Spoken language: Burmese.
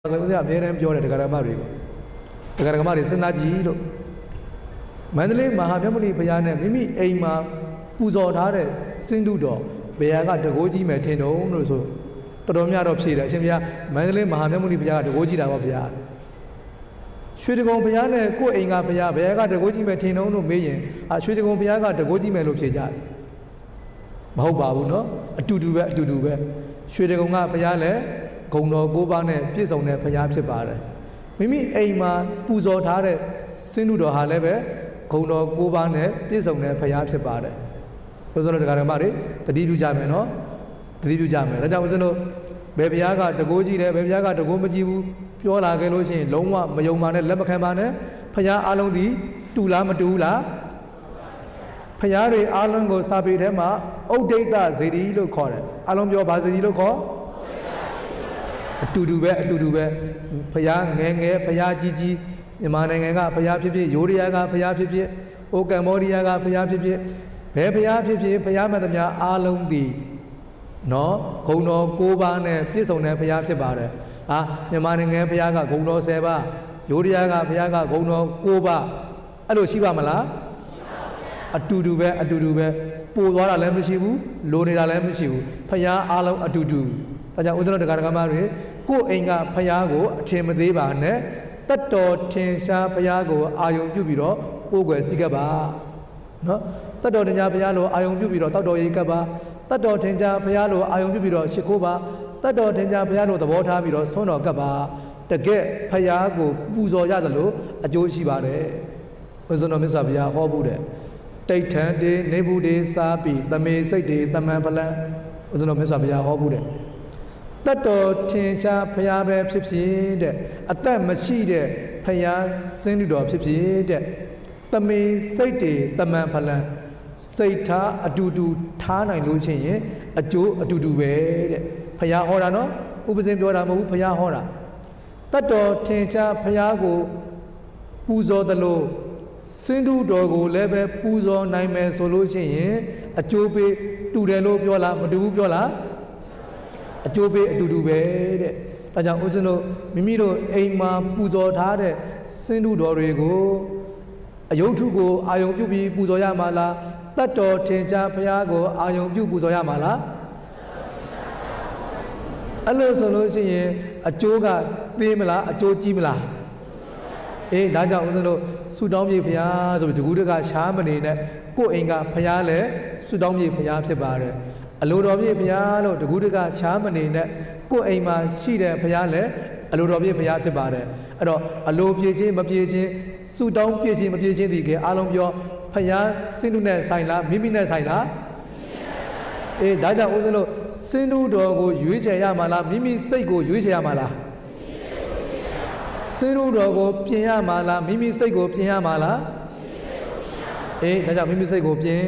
ဆိုဦးဇင်းကအမြဲတမ်းပြောတယ်တရားဓမ္မတွေကိုတရားဓမ္မတွေစဉ်းစားကြည့်လို့မန္တလေးမဟာမြတ်မုနီဘုရားနဲ့မိမိအိမ်မှာပူဇော်ထားတဲ့စင်တုတော်ဘယ်ဟာကတကိုးကြီးမယ်ထင်တော့လို့ဆိုတော်တော်များတော့ဖြေတယ်အရှင်ဘုရားမန္တလေးမဟာမြတ်မုနီဘုရားကတကိုးကြီးတာပါဘုရားရွှေတကုံဘုရားနဲ့ကိုယ့်အိမ်ကဘုရားဘယ်ဟာကတကိုးကြီးမယ်ထင်တော့လို့မေးရင်အာရွှေတကုံဘုရားကတကိုးကြီးမယ်လို့ဖြေကြတယ်မဟုတ်ပါဘူးเนาะအတူတူပဲအတူတူပဲရွှေတကုံကဘုရားလည်း ဂုံတော်၉ပါးနဲ့ပြည့်စုံတဲ့ဘုရားဖြစ်ပါတယ်မိမိအိမ်မှာပူဇော်ထားတဲ့စင်တုတော်ဟာလည်းပဲဂုံတော်၉ပါးနဲ့ပြည့်စုံတဲ့ဘုရားဖြစ်ပါတယ်ဆိုဆိုတော့တရားဓမ္မတွေတတိပြုကြမယ်နော်တတိပြုကြမယ်ဒါကြောင့်ဦးဇင်းတို့ဘယ်ဘုရားကတကိုးကြည့်တယ်ဘယ်ဘုရားကတကိုးမကြည့်ဘူးပြောလာခဲ့လို့ရှိရင်လုံးဝမယုံပါနဲ့လက်မခံပါနဲ့ဘုရားအလုံးဒီတူလားမတူဘူးလားဖျားတွေအားလုံးကိုစာပေထဲမှာဥဒိဋ္ဌဇေဒီလို့ခေါ်တယ်အားလုံးပြောဘာဇေဒီလို့ခေါ် အတူတူပဲအတူတူပဲဖျားငယ်ငယ်ဖျားကြီးကြီးမြန်မာနိုင်ငံကဖျားဖြစ်ဖြစ်ယိုးရီးယားကဖျားဖြစ်ဖြစ်အိုကမ်ဘောဒီးယားကဖျားဖြစ်ဖြစ်ဘယ်ဖျားဖြစ်ဖြစ်ဖျားမှန်သမျှအားလုံးဒီနော်ဂုံတော်၉ပါးနဲ့ပြည့်စုံတဲ့ဖျားဖြစ်ပါတယ်ဟာမြန်မာနိုင်ငံဖျားကဂုံတော်၁၀ပါးယိုးရီးယားကဖျားကဂုံတော်၉ပါးအဲ့လိုရှိပါမလားအတူတူပဲအတူတူပဲပို့သွားတာလည်းမရှိဘူးလိုနေတာလည်းမရှိဘူးဖယားအားလုံးအတူတူ ဒါကြောင့်ဥဒ္ဒရတရားဓမ္မတွေကိုယ်အိမ်ကဖယားကိုအထင်မသေးပါနဲ့တတ်တော်ထင်ရှားဖယားကိုအာယုံပြုပြီးတော့ပို့ွယ်စိကပ်ပါနော်တတ်တော်ထင်ရှားဖယားလိုအာယုံပြုပြီးတော့တောက်တော်ရေးကပ်ပါတတ်တော်ထင်ရှားဖယားလိုအာယုံပြုပြီးတော့ရှ िख ိုးပါတတ်တော်ထင်ရှားဖယားလိုသဘောထားပြီးတော့ဆွမ်းတော်ကပ်ပါတကယ်ဖယားကိုပူဇော်ရသလိုအကျိုးရှိပါတယ်ဥစ္စတော်မြတ်စွာဘုရားဟောဘူးတယ်တိဋ္ဌံတေနေဘူးတေစားပြီးတမေစိတ်တေတမန်ဖလံဥစ္စတော်မြတ်စွာဘုရားဟောဘူးတဲ့ တတ်တော်ထင်ရှားဘုရားပဲဖြစ်ဖြစ်တဲ့အသက်မရှိတဲ့ဘုရားစင်းလူတော်ဖြစ်ဖြစ်တဲ့တမေစိတ်တေတမန်ဖလံစိတ်ထားအတူတူထားနိုင်လို့ရှိရင်အကျိုးအတူတူပဲတဲ့ဘုရားဟောတာနော်ဥပဇင်းပြောတာမဟုတ်ဘူးဘုရားဟောတာတတ်တော်ထင်ရှားဘုရားကိုပူဇော်တယ်လို့စင်တုတော်ကိုလည်းပဲပူဇော်နိုင်မယ်ဆိုလို့ရှိရင်အကျိုးပေးတူတယ်လို့ပြောလားမတူဘူးပြောလား အကျိုးပေးအတူတူပဲတဲ့ဒါကြောင့်ဦးဇင်းတို့မိမိတို့အိမ်မှာပူဇော်ထားတဲ့စင်တုတော်တွေကိုအယုတ်ထုကိုအာယုံပြုပြီးပူဇော်ရမှာလားတတ်တော်ထင်ရှားဘုရားကိုအာယုံပြုပူဇော်ရမှာလားအဲ့လိုဆိုလို့ရှိရင်အကျိုးကသေးမလားအကျိုးကြီးမလားအေးဒါကြောင့်ဦးဇင်းတို့ဆူတောင်းပြေဘုရားဆိုပြီးတကူတကရှားမနေနဲ့ကိုယ့်အိမ်ကဘုရားလည်းဆူတောင်းပြေဘုရားဖြစ်ပါတယ် အလိုတော်ပြေဘုရားလို့တကူတကရှားမနေနဲ့ကိုယ့်အိမ်မှာရှိတဲ့ဘုရားလည်းအလိုတော်ပြေဘုရားဖြစ်ပါတယ်အဲ့တော့အလိုပြေခြင်းမပြေခြင်းဆူတောင်းပြေခြင်းမပြေခြင်းဒီကအားလုံးပြောဘုရားစင်တုနဲ့ဆိုင်လားမိမိနဲ့ဆိုင်လားအေးဒါကြောင့်ဦးဇင်းတို့စင်တုတော်ကိုရွေးချယ်ရမှာလားမိမိစိတ်ကိုရွေးချယ်ရမှာလားစင်းတို့တော်ကိုပြင်ရမှာလားမိမိစိတ်ကိုပြင်ရမှာလားအေးဒါကြောင့်မိမိစိတ်ကိုပြင်